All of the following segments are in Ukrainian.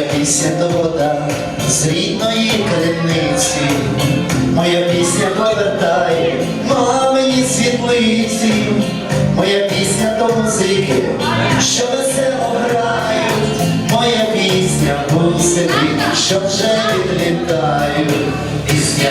пісня то вода з рідної криниці, моя пісня повертає мамині світлиці, моя пісня то музики, що весело грають, моя пісня гусені, що вже відлітають, пісня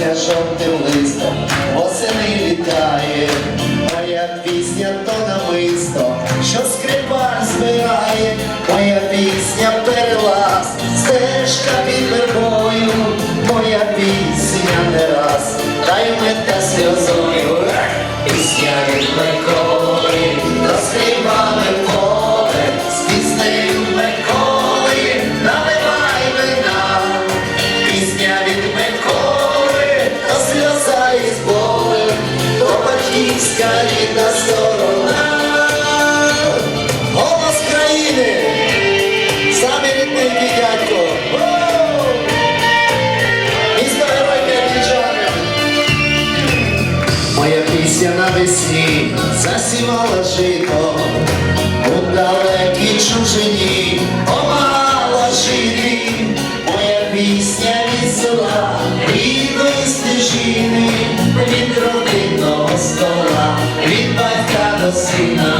Пісня жовтим листом восени літає, самі рідненький дядько. Місто герой П'ятичани. Моя пісня навесні засівала жито у далекій чужині, від родинного стола, від батька до сина.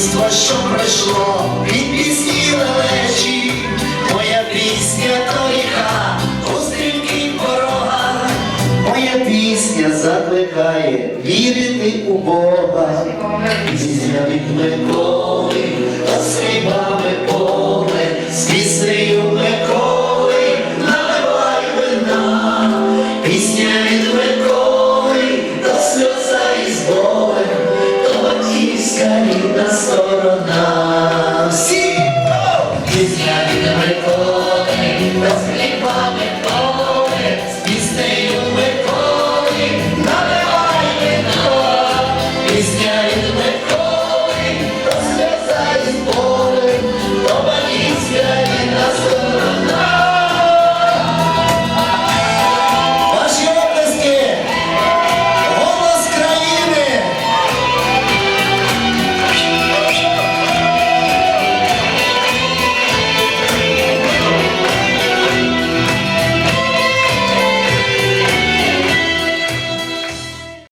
Дитинство, що пройшло від пісні лелечі. Моя пісня то ріка у стрімких порогах. Моя пісня закликає вірити у Бога. Пісня від сторона. Всі! Після відомий коли